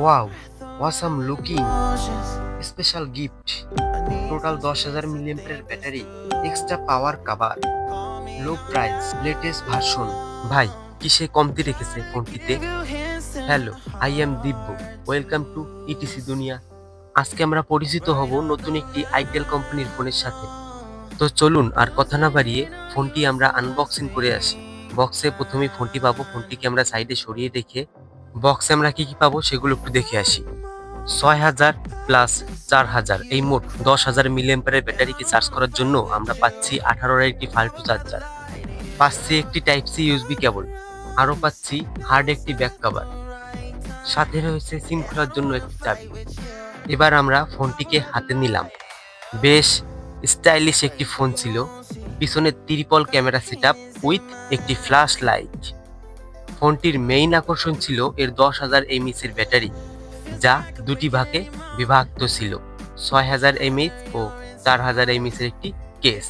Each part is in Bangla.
Wow awesome looking special gift total দশ হাজার মিলিয়ামের battery extra power cover low price latest version ভাই, কিসে কমতি রেখেছে ফোনটিতে? Hello I am Divya welcome to ETC Duniya আজকে আমরা পরিচিত হব নতুন একটি আইটেল কোম্পানির ফোনের সাথে। তো চলুন, আর কথা না বাড়িয়ে ফোনটি আমরা আনবক্সিং করে আসি। বক্সে প্রথমে ফোনটি পাবো, ফোনটিকে আমরা সাইডে সরিয়ে রেখে বক্সে আমরা কি কি পাবো সেগুলো একটু দেখে আসি। ছয় হাজার প্লাস চার হাজার, এই মোট দশ হাজার মিলিয়াম্পারের ব্যাটারিকে চার্জ করার জন্য আমরা পাচ্ছি আঠারোর একটি ফাল্টু চার্জার পাচ্ছি একটি টাইপ সি ইউএসবি কেবল আরও পাচ্ছি হার্ড একটি ব্যাক কভার সাথে রয়েছে সিম খোলার জন্য একটি চাবি। এবার আমরা ফোনটিকে হাতে নিলাম। বেশ স্টাইলিশ একটি ফোন ছিল। পিছনে ত্রিপল ক্যামেরা সেট উইথ একটি ফ্ল্যাশ লাইট ফোনটির মেইন আকর্ষণ ছিল এর দশ হাজার এমএইচ এর ব্যাটারি, যা দুটি ভাগে বিভক্ত ছিল, ছয় হাজার এমএইচ ও চার হাজার এমএইচ এর একটি কেস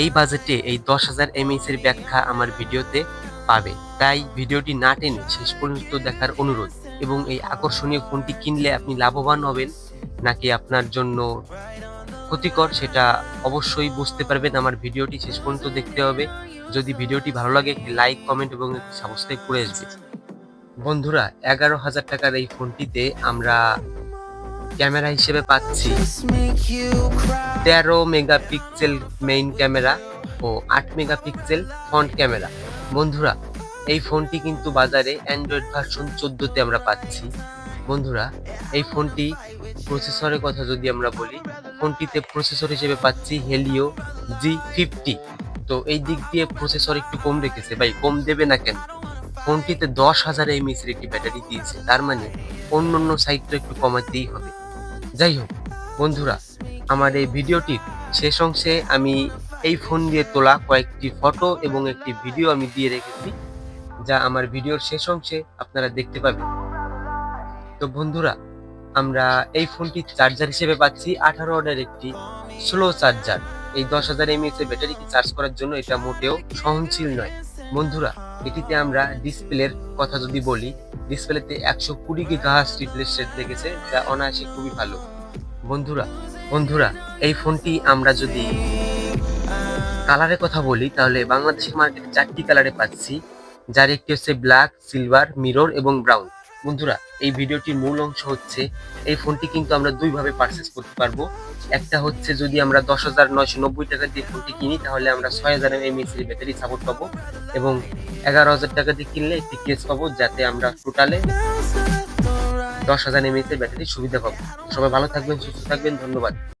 এই বাজেটে এই দশ হাজার এমএইচ এর ব্যাখ্যা আমার ভিডিওতে পাবে। তাই ভিডিওটি না টেনে শেষ পর্যন্ত দেখার অনুরোধ এবং এই আকর্ষণীয় ফোনটি কিনলে আপনি লাভবান হবেন, নাকি আপনার জন্য ক্ষতিকর সেটা অবশ্যই বুঝতে পারবেন। আমার ভিডিওটি শেষ পর্যন্ত দেখতে হবে। যদি ভিডিওটি ভালো লাগে একটি লাইক, কমেন্ট এবং সাবস্ক্রাইব করে আসবে। বন্ধুরা, এগারো হাজার টাকার এই ফোনটিতে আমরা ক্যামেরা হিসেবে পাচ্ছি তেরো মেগাপিক্সেল মেইন ক্যামেরা ও আট মেগাপিক্সেল ফ্রন্ট ক্যামেরা। বন্ধুরা, এই ফোনটি কিন্তু বাজারে অ্যান্ড্রয়েড ভার্সন চোদ্দোতে আমরা পাচ্ছি। বন্ধুরা, এই ফোনটি প্রসেসরের কথা যদি আমরা বলি, ফোনটিতে প্রসেসর হিসেবে পাচ্ছি হেলিও জি ফিফটি তো এই দিক দিয়ে প্রসেসর একটু কম রেখেছে। ভাই, কম দেবে না কেন? ফোনটিতে দশ হাজার এমএস এর একটি ব্যাটারি দিয়েছে। তার মানে অন্য অন্য সাইডটা একটু কমাতেই হবে। যাই হোক, বন্ধুরা, আমার এই ভিডিওটির শেষ অংশে আমি এই ফোন দিয়ে তোলা কয়েকটি ফটো এবং একটি ভিডিও আমি দিয়ে রেখেছি, যা আমার ভিডিওর শেষ অংশে আপনারা দেখতে পাবেন। তো বন্ধুরা, আমরা এই ফোনটি চার্জার হিসেবে পাচ্ছি আঠারো অর্ডার একটি স্লো চার্জার এই দশ হাজার এমএএস এর ব্যাটারিকে চার্জ করার জন্য এটা মোটেও সহনশীল নয়। বন্ধুরা, এটিতে আমরা ডিসপ্লের কথা যদি বলি ডিসপ্লেতে একশো কুড়ি গিগাহার্স রিফ্রেশ রেট দেখেছে, যা অনায়াসে খুবই ভালো। বন্ধুরা বন্ধুরা, এই ফোনটি আমরা যদি কালারের কথা বলি, তাহলে বাংলাদেশের মার্কেটে চারটি কালারে পাচ্ছি, যার একটি হচ্ছে ব্ল্যাক সিলভার মিরর এবং ব্রাউন বন্ধুরা, এই ভিডিওটির মূল অংশ হচ্ছে, এই ফোনটি কিন্তু আমরা দুইভাবে পারচেস করতে পারব। একটা হচ্ছে যদি আমরা দশ হাজার নয়শো নব্বই টাকা দিয়ে ফোনটি কিনি, তাহলে আমরা ছয় হাজার এমএইচ এর ব্যাটারি সাপোর্ট পাবো এবং এগারো হাজার টাকা দিয়ে কিনলে একটি কেস পাবো, যাতে আমরা টোটালে দশ হাজার এমএইচ এর ব্যাটারি সুবিধা পাবো। সবাই ভালো থাকবেন, সুস্থ থাকবেন, ধন্যবাদ।